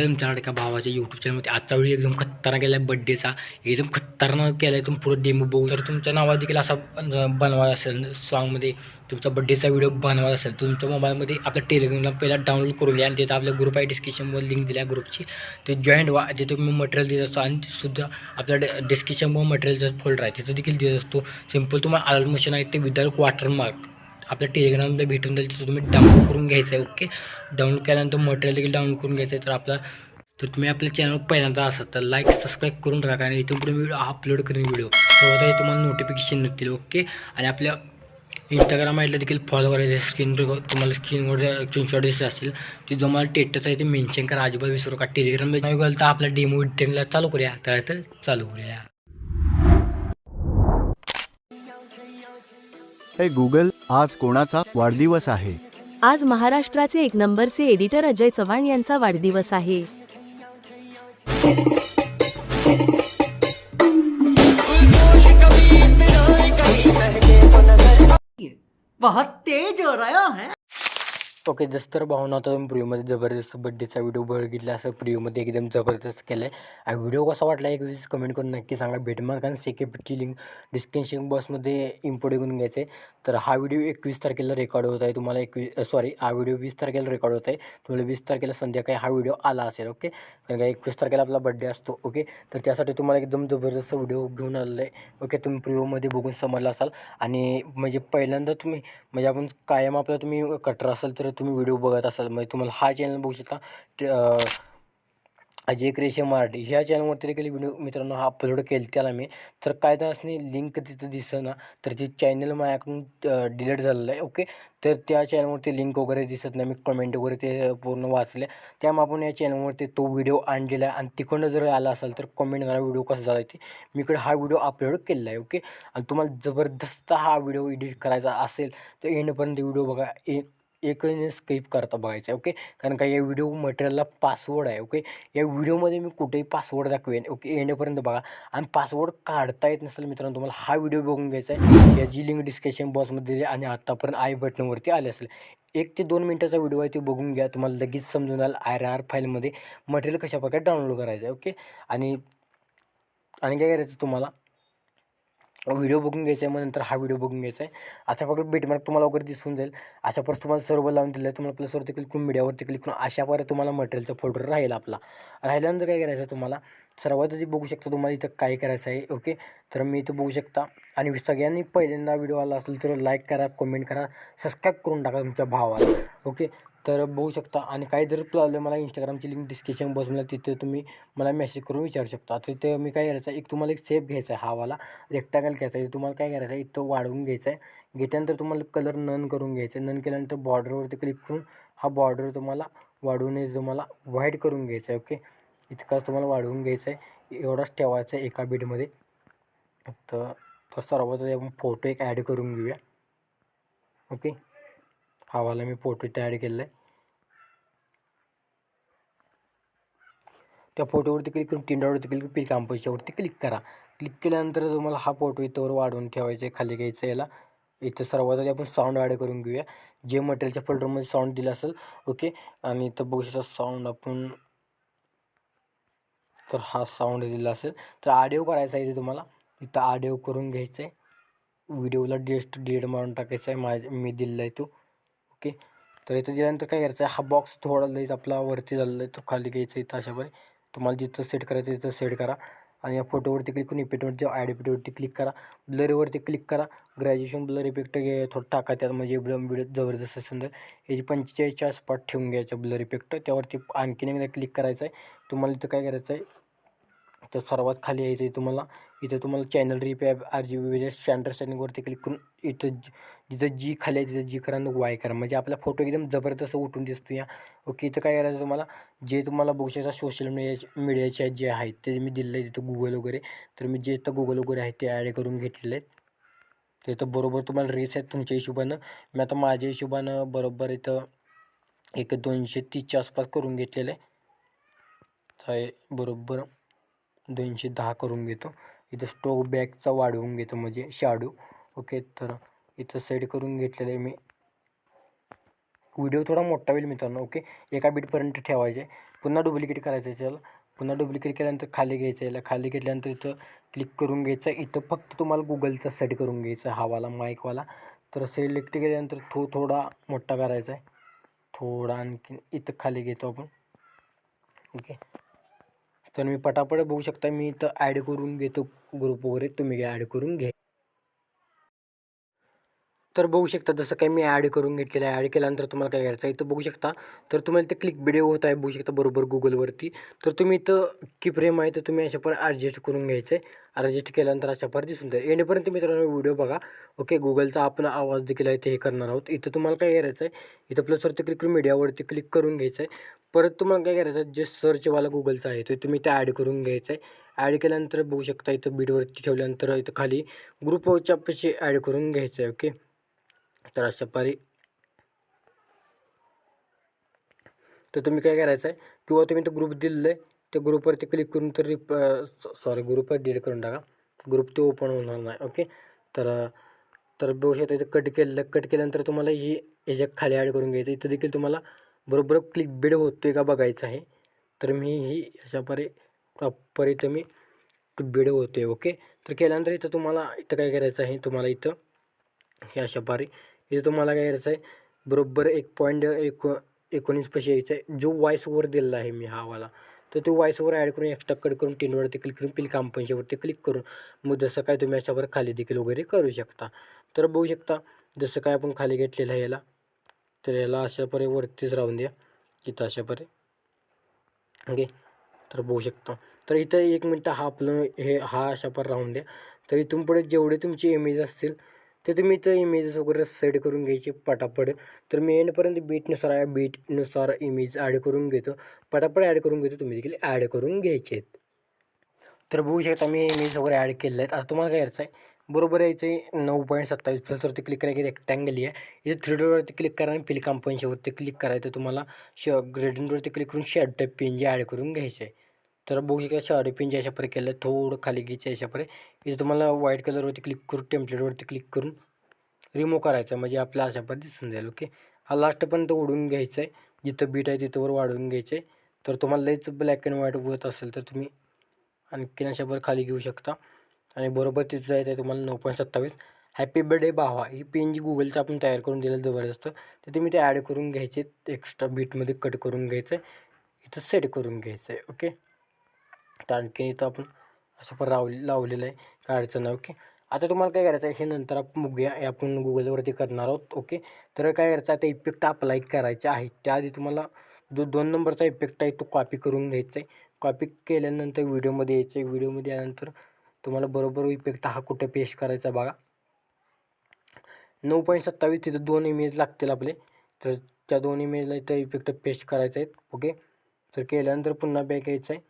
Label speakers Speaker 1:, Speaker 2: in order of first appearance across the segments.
Speaker 1: तुमच्या एका भावाच्या यूट्यूब चॅनलमध्ये आजचा वेळी एकदम खतरनाक केला आहे बड्डेचा एकदम खतरनाक केला आहे तुम्ही पुढं डेमो बघू जर तुमच्या नावात देखील असा बनवायचा असेल सॉन्गमध्ये तुमचा बड्डेचा व्हिडिओ बनवायचा असेल तुमच्या मोबाईलमध्ये आपल्या टेलिग्रामला पहिला डाउनलोड करून घ्या. आणि तिथं आपल्या ग्रुप आहे डिस्क्रिप्शनवर लिंक दिल्या ग्रुपची ते जॉईंट व्हा. तिथे तुम्ही मटेरियल देत असतो आणि सुद्धा आपल्या डिस्क्रिप्शनवर मटेरियलचा फोल्डर आहे तिथं देखील देत असतो. सिंपल तुम्हाला आल मशीन आहे ते विदाउट वॉटरमार्क आपल्या टेलिग्रामला भेटून जाईल तिथं तुम्ही डाउनलोड करून घ्यायचं आहे ओके डाउनलोड केल्यानंतर मटेरियल देखील डाउनलोड करून घ्यायचं आहे तर आपला तर तुम्ही आपल्या चॅनल पहिल्यांदा असाल तर लाईक सबस्क्राईब करून टाका आणि इथून पुढे व्हिडिओ अपलोड करेन व्हिडिओ तेव्हा तुम्हाला नोटिफिकेशन येतील ओके आणि आपल्या इंस्टाग्राम आयडीला देखील फॉलो करायचं स्क्रीन तुम्हाला स्क्रीनवर स्क्रीनशॉट दिसत असेल ते जो मला टेटच आहे ते मेन्शन करा अजिबात विसरू का टेलिग्राम नाही गेलं तर आपला डेमो एडिटिंगला चालू करूया. तर चालू करूया.
Speaker 2: हे गुगल आज कोणाचा वाढदिवस आहे?
Speaker 3: आज महाराष्ट्राचे एक नंबरचे एडिटर अजय चव्हाण यांचा वाढदिवस आहे.
Speaker 4: बहुत तेज हो रहा है।
Speaker 1: ओके जसं तर भावना आता तुम्ही प्रिव्ह्यूमध्ये जबरदस्त बड्डेचा व्हिडिओ बघितला असं प्रिव्ह्यूमध्ये एकदम जबरदस्त केलं आहे आणि व्हिडिओ कसा वाटला एक वेळेस कमेंट करून नक्की सांगा. भेटमार्क आणि सेकेपची लिंक डिस्क्रिप्शन बॉक्समध्ये इम्पोर्ट करून घ्यायचं आहे तर हा व्हिडिओ एकवीस तारखेला रेकॉर्ड होत आहे. तुम्हाला एकवीस सॉरी हा व्हिडिओ वीस तारखेला रेकॉर्ड होत आहे. तुम्हाला वीस तारखेला संध्याकाळी हा व्हिडिओ आला असेल ओके कारण का एकवीस तारखेला आपला बड्डे असतो ओके तर त्यासाठी तुम्हाला एकदम जबरदस्त व्हिडिओ घेऊन आलेला आहे ओके तुम्ही प्रिव्ह्यूमध्ये बघून समजला असाल. आणि म्हणजे पहिल्यांदा तुम्ही म्हणजे आपण कायम आपला तुम्ही कटर असाल तर तुम्ही व्हिडिओ बघत असाल म्हणजे तुम्हाला हा चॅनल बघू शकता. ट- अजय क्रेशे मराठी. ह्या चॅनलवरती देखील व्हिडिओ मित्रांनो हा अपलोड केला त्याला मी. तर काय तर असणे लिंक तिथं दिसेना तर ते चॅनल माझ्याकडून डिलीट झालेलं आहे ओके तर त्या चॅनलवरती लिंक वगैरे दिसत नाही. मी कमेंट वगैरे ते पूर्ण वाचले. त्यामुळे आपण या चॅनलवरती तो व्हिडिओ आणलेला आहे. आणि तिकडनं जर आला असेल तर कमेंट करा व्हिडिओ कसा झाला आहे ते. मी इकडे हा व्हिडिओ अपलोड केलेला आहे ओके आणि तुम्हाला जबरदस्त हा व्हिडिओ एडिट करायचा असेल तर एंडपर्यंत व्हिडिओ बघा. एक एकने स्किप करता बघायचं आहे ओके? कारण का या व्हिडिओ मटेरियलला पासवर्ड आहे ओके? या व्हिडिओमध्ये मी कुठेही पासवर्ड दाखवेन ओके? येण्यापर्यंत बघा. आणि पासवर्ड काढता येत नसेल मित्रांनो तुम्हाला हा व्हिडिओ बघून घ्यायचा आहे. याची लिंक डिस्क्रिप्शन बॉक्समध्ये दिली आणि आत्तापर्यंत आय बटनवरती आले असेल. एक ते दोन मिनटाचा व्हिडिओ आहे ते बघून घ्या. तुम्हाला लगेच समजून जाईल आर आर फाईलमध्ये मटेरियल कशाप्रकारे डाउनलोड करायचं आहे ओके? आणि आणि काय करायचं तुम्हाला? व्हिडिओ बघून घ्यायचा आहे मग नंतर हा व्हिडिओ बघून घ्यायचा आहे अशा प्रकारे बेटमार्क तुम्हाला वगैरे दिसून जाईल. अशा परत तुम्हाला सर्व लावून दिलं आहे तुम्हाला प्लसवरती क्लिक करून मीडियावरती क्लिक करून अशा प्रकारे तुम्हाला मटेरियलचा फोल्डर राहील आपला. राहिल्यानंतर काय करायचं आहे तुम्हाला? सर्वात आधी बघू शकता तुम्हाला इथं काय करायचं आहे ओके तर मी इथं बघू शकता. आणि सगळ्यांनी पहिल्यांदा व्हिडिओ आला असेल तर लाईक करा कमेंट करा सबस्क्राईब करून टाका तुमच्या भावाला ओके तर बघू शकता. आणि काही जर प्रॉब्लेम मला इंस्टाग्रामची लिंक डिस्क्रिप्शन बॉक्समध्ये तिथे तुम्ही मला मेसेज करून विचारू शकता. तिथे मी काय करायचं आहे एक तुम्हाला एक सेफ घ्यायचा आहे हावाला रेक्टागल घ्यायचा आहे. तुम्हाला काय करायचं आहे इथं वाढवून घ्यायचं आहे. घेतल्यानंतर तुम्हाला कलर नन करून घ्यायचं आहे. नन केल्यानंतर बॉर्डरवरती क्लिक करून हा बॉर्डर तुम्हाला वाढवून तुम्हाला व्हाईट करून घ्यायचा आहे ओके इतकाच तुम्हाला वाढवून घ्यायचं आहे. एवढाच ठेवायचा आहे एका बीडमध्ये तर सर्वात आपण फोटो एक ॲड करून घेऊया. ओके हावाला मी फोटो इथं ॲड केलेला आहे त्या फोटोवरती क्लिक करून टिंडावरती क्लिक पिल कांपोजच्यावरती क्लिक करा. क्लिक केल्यानंतर तुम्हाला हा फोटो इथंवर वाढवून ठेवायचा आहे खाली घ्यायचं याला. इथं सर्वात आधी आपण साऊंड ॲड करून घेऊया. जे मटेरियलच्या फोल्डरमध्ये साऊंड दिलं असेल ओके आणि इथं बघू शकता साऊंड आपण तर हा साऊंड दिला असेल. तर ऑडिओ करायचा आहे इथे तुम्हाला. इथं ऑडिओ करून घ्यायचं आहे व्हिडिओला डेस्ट डिलीट मारून टाकायचा आहे. माझ्या मी दिलेला आहे तो. ओके तर इथं दिल्यानंतर काय करायचं आहे हा बॉक्स थोडा लईच आपला वरती झालेला आहे. तो खाली घ्यायचा इथं अशापणे. तुम्हाला जिथं सेट करायचं तिथं सेट करा. आणि या फोटोवरती क्लिक करून इफेक्टवरती ॲड इफेक्टवरती क्लिक करा. ब्लरवरती क्लिक करा. ग्रॅज्युएशन ब्लर इफेक्ट घे थोडं टाका त्यात. म्हणजे एकदम व्हिडिओ जबरदस्त सुंदर. याची पंचेचाळीसच्या आसपास ठेवून घ्यायचं ब्लर इफेक्ट त्यावरती आणखीन एकदा क्लिक करायचं आहे तुम्हाला इथं काय करायचं आहे तर सर्वात खाली यायचं आहे तुम्हाला. इथं तुम्हाला चॅनल रिपॅप आर जी बी स्टँडर्ड सेटिंगवरती क्लिक करून इथं जिथं जी खाली आहे तिथं जी करा आणि वाय करा. म्हणजे आपला फोटो एकदम जबरदस्त उठून दिसतो या. ओके इथं काय करायचं तुम्हाला? जे तुम्हाला बघू शकता सोशल मीडिया मीडियाचे जे आहेत ते मी दिलेलं आहे तिथं गुगल वगैरे. तर मी जे इथं गुगल वगैरे आहे ते ॲड करून घेतलेले आहेत. तर इथं बरोबर तुम्हाला रेस आहेत तुमच्या हिशोबानं. मी आता माझ्या हिशोबानं बरोबर इथं एक दोनशे तीसच्या आसपास करून घेतलेलं आहे. आहे बरोबर दोनशे दहा करून घेतो. इथं स्टोक बॅकचा वाढवून घेतो म्हणजे शाडू ओके तर इथं सेट करून घेतलेलं आहे मी. व्हिडिओ थोडा मोठा होईल मित्रांनो ओके एका बीटपर्यंत ठेवायचे. पुन्हा डुप्लिकेट करायचं आहे त्याला. पुन्हा डुप्लिकेट केल्यानंतर खाली घ्यायचं याला खाली घेतल्यानंतर इथं क्लिक करून घ्यायचं इथं फक्त तुम्हाला गुगलचा सेट करून घ्यायचा हावाला माईकवाला तर सिलेक्ट केल्यानंतर तो थोडा मोठा करायचा आहे. थोडा आणखीन इथं खाली घेतो आपण. ओके तर मी पटापट बघू शकता मी इथं ॲड करून घेतो ग्रुप वगैरे. तुम्ही ॲड करून घ्या. तर बघू शकता जसं काही मी ॲड करून घेतलेलं आहे. ॲड केल्यानंतर तुम्हाला काय करायचं आहे इथं बघू शकता. तर तुम्हाला इथं क्लिक व्हिडिओ होत आहे बघू शकता बरोबर गुगलवरती तर तुम्ही इथं की फ्रेम आहे तर तुम्ही अशा पर ॲडजस्ट करून घ्यायचं आहे ॲडजस्ट केल्यानंतर अशा पर दिसून जाईल. येण्यापर्यंत मित्रांनो व्हिडिओ बघा. ओके गुगलचा आपण आवाज देखील आहे ते हे करणार आहोत. इथं तुम्हाला काय करायचं आहे इथं प्लसवरती क्लिक करून मीडियावरती क्लिक करून घ्यायचं आहे परत तुम्हाला काय करायचं आहे? जे सर्चवाला गुगलचा आहे तो तुम्ही ते ॲड करून घ्यायचं आहे. ॲड केल्यानंतर बघू शकता इथं बीडवरती ठेवल्यानंतर इथं खाली ग्रुपच्या पैसे ॲड करून घ्यायचं आहे ओके तर अशा पारी तर तुम्ही काय करायचं आहे? किंवा तुम्ही तो ग्रुप दिलेलं आहे त्या ग्रुपवरती क्लिक करून तर रिप सॉरी ग्रुपवर डिलीट करून टाका. ग्रुप ते ओपन होणार नाही ओके तर तर बघू शकता इथं कट केलेलं कट केल्यानंतर तुम्हाला ही याच्या खाली ॲड करून घ्यायचं इथं देखील तुम्हाला बरोबर क्लिक बेड होतो आहे का बघायचं आहे. तर मी ही अशा प्रॉपर इथं मी बेड होतो आहे ओके तर केल्यानंतर इथं तुम्हाला इथं काय करायचं आहे तुम्हाला इथं हे अशा इथं तुम्हाला काय करायचं आहे बरोबर एक पॉईंट एक एकोणीस पैसे यायचं आहे. जो वॉईसओवर दिलेला आहे मी हा वाला. तर तो वॉईसओवर ॲड करून एक्स्ट्रा कट करून टेनवरती क्लिक करून पिल कांपन्शीवरती क्लिक करून मग जसं काय तुम्ही अशावर खाली देखील वगैरे करू शकता. तर बघू शकता जसं काय आपण खाली घेतलेलं आहे याला तर याला अशा परे वरतीच राहून द्या. इथं अशा परे ओके? तर बघू शकता. तर इथं एक मिनटं हा आपलं हे हा अशा पर राहून द्या. तर इथून पुढे जेवढे तुमचे इमेज असतील ते तुम्ही इथं इमेजेस वगैरे सेट करून घ्यायचे पटापट. तर मी एंडपर्यंत बीटनुसार बीटनुसार इमेज ॲड करून घेतो. पटापट ॲड करून घेतो. तुम्ही देखील ॲड करून घ्यायचे आहेत तर बघू शकता मी इमेज वगैरे ॲड केलेले आहेत. आता तुम्हाला काय करायचं आहे बरोबर यायचं आहे नऊ पॉईंट सत्तावीस प्लसवरती क्लिक करायची रेक्टँगल आहे. इथे थ्री डॉटवरती क्लिक करा आणि फिल कंपन्शीवरती क्लिक करायचं तुम्हाला श ग्रेडियंटवरती क्लिक करून शर्ट टाईप पेन जे ॲड करून घ्यायचं आहे. तर बघू शकता शॅडो पेन जे अशा केलं थोडं खाली घ्यायचं अशा इथे तुम्हाला व्हाईट कलरवरती क्लिक करून टेम्पलेटवरती क्लिक करून रिमूव्ह करायचं म्हणजे आपल्या अशा दिसून जाईल ओके हा लास्टपर्यंत ओढून घ्यायचं आहे. जिथं बीट आहे तिथंवर वाढवून घ्यायचं आहे. तर तुम्हाला लईच ब्लॅक अँड व्हाईट होत असेल तर तुम्ही आणखीन अशावर खाली घेऊ शकता. आणि बरोबर तिथं जायचं आहे तुम्हाला नऊ पॉईंट सत्तावीस. हॅपी बर्थडे भावा. ही पी एन जी गुगलचं आपण तयार करून दिलेलं जबरदस्त. तर तुम्ही ते ॲड करून घ्यायचे. एक्स्ट्रा बीटमध्ये कट करून घ्यायचं आहे इथं सेट करून घ्यायचं आहे ओके तर आणखीन इथं आपण असं पण राव लावलेलं आहे काय अडचण आहे ओके आता तुम्हाला काय करायचं आहे हे नंतर आपण बघूया. आपण गुगलवरती करणार आहोत. ओके तर काय करायचं? आहे आता इफेक्ट अप्लाय करायचे आहे. त्याआधी तुम्हाला जो दोन नंबरचा इफेक्ट आहे तो कॉपी करून घ्यायचा आहे कॉपी केल्यानंतर व्हिडिओमध्ये यायचं आहे व्हिडिओमध्ये आल्यानंतर तुम्हाला बरोबर इफेक्ट हा कुठे पेश करायचा बघा. नऊ पॉईंट सत्तावीस तिथं दोन इमेज लागतील आपले. तर त्या दोन इमेजला इथं इफेक्ट पेस्ट करायचं आहेत. ओके तर केल्यानंतर पुन्हा बॅक यायचं आहे.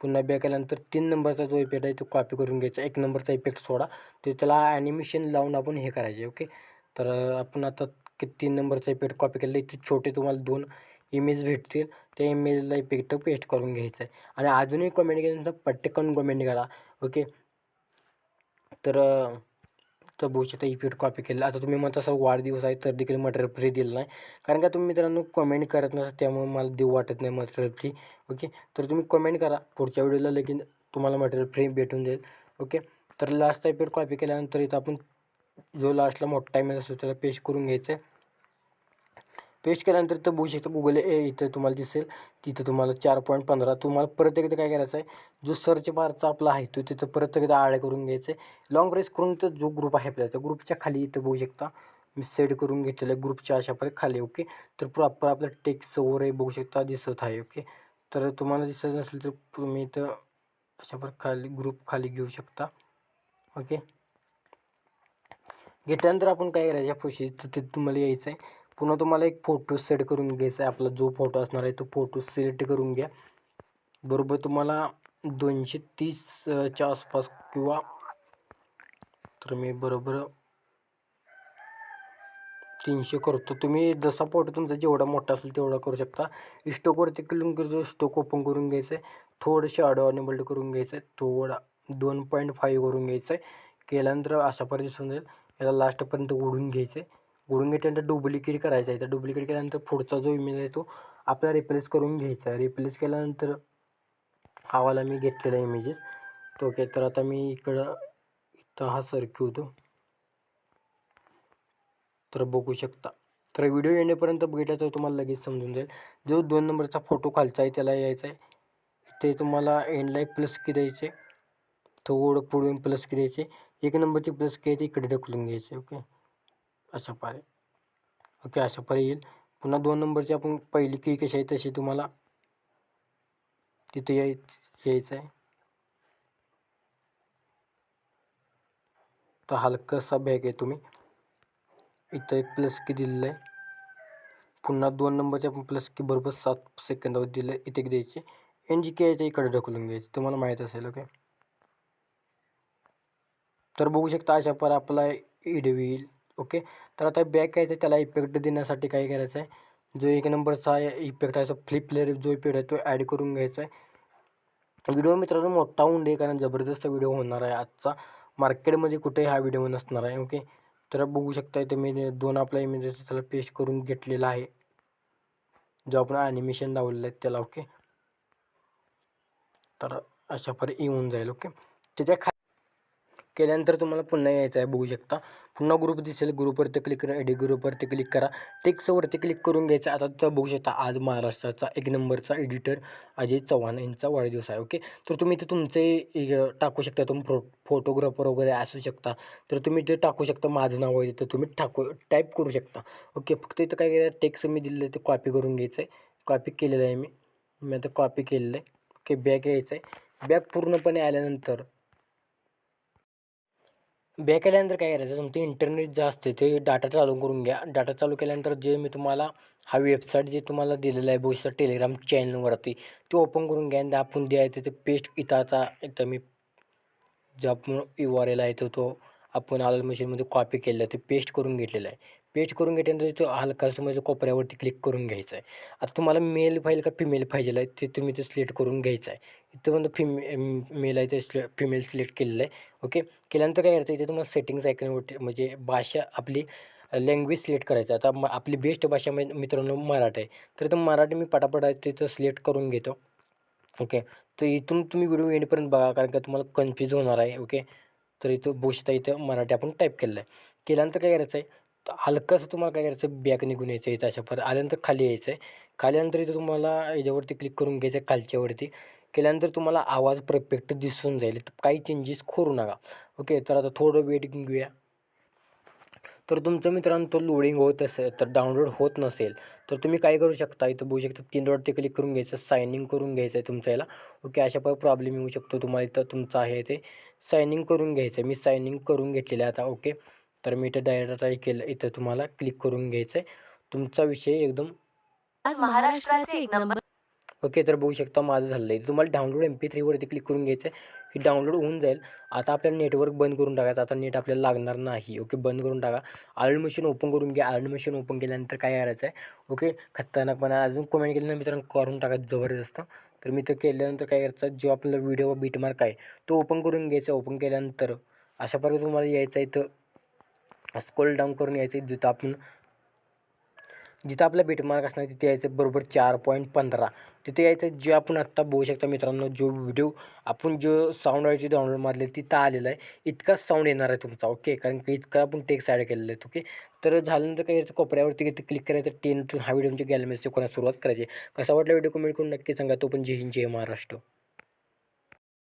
Speaker 1: पुन्हा बॅक आल्यानंतर तीन नंबरचा जो इफेक्ट आहे तो कॉपी करून घ्यायचा. एक नंबरचा इफेक्ट सोडा. तर त्याला ॲनिमेशन लावून आपण हे करायचे. ओके तर आपण आता कि तीन नंबरचा इफेक्ट कॉपी केलेला इथे छोटे तुम्हाला दोन इमेज भेटतील. त्या इमेजला इफेक्ट पेस्ट करून घ्यायचं आहे. आणि अजूनही कमेंट केल्यानंतर पटकन कमेंट करा. ओके. तर तर बघू इफेक्ट कॉपी केलं आता तुम्ही म्हणता सर वाढदिवस आहे तर देखील मटर फ्री दिलं नाही. कारण का तुम्ही मित्रांनो कमेंट करत नसता त्यामुळे मला देऊ वाटत नाही मटर फ्री ओके. तर तुम्ही कमेंट करा. पुढच्या व्हिडिओला लगेच तुम्हाला मटेरियल फ्री भेटून जाईल. ओके. तर लास्टचा इफेक्ट कॉपी केल्यानंतर इथं आपण जो लास्टला मोठा टाईम असतो त्याला पेश करून घ्यायचं आहे पेस्ट केल्यानंतर तर बघू शकता गुगल ए इथं तुम्हाला दिसेल. तिथं तुम्हाला चार पॉईंट पंधरा. तुम्हाला परत एकदा काय करायचं आहे? जो सर्च बारचा आपला आहे तो तिथं परत एकदा आळ्या करून घ्यायचं आहे. लॉंग प्रेस करून तर जो ग्रुप आहे आपला त्या ग्रुपच्या खाली इथं बघू शकता. मी सेट करून घेतलेलं आहे ग्रुपच्या अशा प्रकारे खाली ओके तर प्रॉपर आपलं टेक्स वगैरे बघू शकता दिसत आहे ओके तर तुम्हाला दिसत नसेल तर तुम्ही इथं अशा प्रकारे खाली ग्रुप खाली घेऊ शकता ओके घेतल्यानंतर आपण काय करायचं प्रोसेस तर तिथं तुम्हाला यायचं आहे. पुन्हा तुम्हाला एक फोटो सेट करून घ्यायचा आहे. आपला जो फोटो असणार आहे तो फोटो सिलेक्ट करून घ्या. बरोबर तुम्हाला दोनशे तीसच्या आसपास किंवा तर मी बरोबर तीनशे करतो. तुम्ही जसा फोटो तुमचा जेवढा मोठा असेल तेवढा करू शकता. स्टोकवरती क्लिक करून स्टोक ओपन करून घ्यायचं आहे. थोडं शॅडो अनेबल्ड करून घ्यायचं आहे. थोडा दोन पॉईंट फाईव्ह करून घ्यायचं आहे. केल्यानंतर अशा पर्यंत दिसून जाईल याला लास्टपर्यंत ओढून घ्यायचं आहे. ओढून घेतल्यानंतर डुप्लिकेट करायचा आहे. तर डुप्लिकेट केल्यानंतर पुढचा जो इमेज आहे तो आपला रिप्लेस करून घ्यायचा आहे. रिप्लेस केल्यानंतर हावाला मी घेतलेला इमेजेस तो ओके तर आता मी इकडं इथं हा सरकी होतो. तर बघू शकता. तर व्हिडिओ येण्यापर्यंत बघितला तर तुम्हाला लगेच समजून जाईल. जो दोन नंबरचा फोटो खालचा आहे त्याला यायचा आहे. इथे तुम्हाला एंडला एक प्लस की द्यायचे थोडं पुढून प्लस की द्यायचे एक नंबरची प्लस की आहे ती इकडे ढकलून घ्यायचे ओके अशा प्रकारे ओके अशा प्रकारे येईल. पुन्हा दोन नंबरची आपण पहिली की कशी आहे तशी तुम्हाला तिथे याय यायचं आहे. तर हलकासा बॅग आहे तुम्ही. इथं एक प्लस की दिलेलं आहे. पुन्हा दोन नंबरचे आपण प्लस की बरोबर सात सेकंदावर दिलं इथे द्यायचे. एन जी के आहे ते इकडे ढकलून घ्यायचे तुम्हाला माहीत असेल ओके. तर बघू शकता अशा पर आपला व्हिडिओ येईल ओके? तर आता बॅक आहे त्याला इफेक्ट देण्यासाठी काय करायचं आहे? जो एक नंबरचा इफेक्ट आहे फ्लिप प्लेअर जो इफेक्ट आहे तो ॲड करून घ्यायचा आहे. व्हिडिओ मित्रांनो मोठा होऊन दे कारण जबरदस्त व्हिडिओ होणार आहे आजचा. मार्केटमध्ये कुठेही हा व्हिडिओ नसणार आहे ओके? तर बघू शकता इथे मी दोन आपला इमेजेस त्याला पेस्ट करून घेतलेला आहे. जो आपण ॲनिमेशन लावलेलं आहे त्याला ओके? तर अशा परी येऊन जाईल ओके? त्याच्या खा केल्यानंतर तुम्हाला पुन्हा यायचं आहे बघू शकता. पुन्हा ग्रुप दिसेल. ग्रुपवरती क्लिक करा. एडी ग्रुपवरती क्लिक करा. टेक्सवरती क्लिक करून घ्यायचं. आता तर बघू शकता आज महाराष्ट्राचा एक नंबरचा एडिटर अजय चव्हाण यांचा वाढदिवस आहे. ओके तर तुम्ही ते तुमचे टाकू शकता. तुम्ही फो फोटोग्राफर वगैरे असू शकता. तर तुम्ही ते टाकू शकता. माझं नाव आहे तर तुम्ही टाकू टाईप करू शकता. ओके फक्त इथं काय करायचं टेक्स्ट मी दिलेलं आहे. ते कॉपी करून घ्यायचं आहे कॉपी केलेलं आहे मी. मी आता कॉपी केलेलं आहे. ओके बॅग यायचं आहे बॅग पूर्णपणे आल्यानंतर बॅक केल्यानंतर काय करायचं? तुमचं इंटरनेट जे असते ते डाटा चालू करून घ्या. डाटा चालू केल्यानंतर जे मी तुम्हाला हा वेबसाईट जे तुम्हाला दिलेला आहे बहुशा टेलिग्राम चॅनलवरती ते ओपन करून घ्या. आणि आपण जे आहे ते पेस्ट इथं आता इथं मी जो आपण यू आर एल आहे तो तो आपण आल मशीनमध्ये कॉपी केलेला आहे ते पेस्ट करून घेतलेलं आहे. पेस्ट करून घेतल्यानंतर तो हलकासा म्हणजे कोपऱ्यावरती क्लिक करून घ्यायचं आहे. आता तुम्हाला मेल पाहिजे का फिमेल पाहिजे आहे ते तुम्ही ते सिलेक्ट करून घ्यायचं आहे. इथं म्हणजे फिमे मेल आहे ते सिले फिमेल सिलेक्ट केलेलं आहे. ओके केल्यानंतर काय करायचं इथे तुम्हाला सेटिंग्स ऐकण्यावरती म्हणजे भाषा आपली लँग्वेज सिलेक्ट करायचं आता म आपली बेस्ट भाषा म्हणजे मित्रांनो मराठी आहे. तर इथं मराठी मी पटापट आहे तिथं सिलेक्ट करून घेतो. ओके तर इथून तुम्ही व्हिडिओ एंडपर्यंत बघा कारण का तुम्हाला कन्फ्यूज होणार आहे. ओके तर इथं बोशता इथं मराठी आपण टाईप केलेलं आहे. केल्यानंतर काय करायचं आहे? हलकंसं तुम्हाला काय करायचं? बॅक निघून यायचं आहे इथं अशा परत आल्यानंतर खाली यायचं आहे खाल्यानंतर इथं तुम्हाला याच्यावरती क्लिक करून घ्यायचं आहे खालच्यावरती. केल्यानंतर तुम्हाला आवाज परफेक्ट दिसून जाईल. तर काही चेंजेस करू नका. ओके तर आता थोडं वेट घेऊया. तर तुमचं मित्रांनो तो लोडिंग होत असेल तर डाउनलोड होत नसेल तर तुम्ही काय करू शकता? इथं बघू शकता तीन डॉटते क्लिक करून घ्यायचं सायनिंग करून घ्यायचं आहे तुमच्या याला. ओके अशा पण प्रॉब्लेम येऊ शकतो. तुम्हाला इथं तुमचं आहे ते सायनिंग करून घ्यायचं आहे. मी सायनिंग करून घेतलेलं आहे आता. ओके तर मी इथं डायरेक्ट ट्राय केलं. इथं तुम्हाला क्लिक करून घ्यायचं आहे तुमचा विषय एकदम
Speaker 3: आज महाराष्ट्राचे एक नंबर
Speaker 1: ओके तर बघू शकता माझं झालं आहे तुम्हाला डाउनलोड एम पी थ्रीवरती क्लिक करून घ्यायचं आहे हे डाउनलोड होऊन जाईल. आता आपल्याला नेटवर्क बंद करून टाकायचं. आता नेट आपल्याला लागणार नाही. ओके बंद करून टाका. आर्ड मशीन ओपन करून घ्या. आर्ड मशीन ओपन केल्यानंतर काय करायचं आहे ओके खतरनाकपणा. अजून कमेंट केल्यानंतर मित्रांनो करून टाकायचं जबरदस्त. तर मी तर केल्यानंतर काय करायचं? जो आपला व्हिडिओ बीटमार्क आहे तो ओपन करून घ्यायचा. ओपन केल्यानंतर अशा प्रकारे तुम्हाला यायचं आहे इथं. स्क्रोल डाऊन करून यायचं जिथं आपण जिथं आपला बीटमार्क असणार तिथे यायचं बरोबर चार पॉईंट पंधरा. तिथे यायचं जे आपण आत्ता बघू शकता मित्रांनो जो व्हिडिओ आपण जो साऊंड आहे डाउनलोड मारले तिथं आलेला आहे इतका साऊंड येणार आहे तुमचा ओके कारण की इतका आपण टेक्स ॲड केलेला आहे ओके तर झाल्यानंतर काय करायचं? कोपऱ्यावरती क्लिक करायचं टेन टू हा व्हिडिओ तुमच्या गॅलमेसचे कोणा सुरुवात करायची कसा वाटला व्हिडिओ कमेंट करून नक्की सांगा. तो पण जय हिंद जय महाराष्ट्र.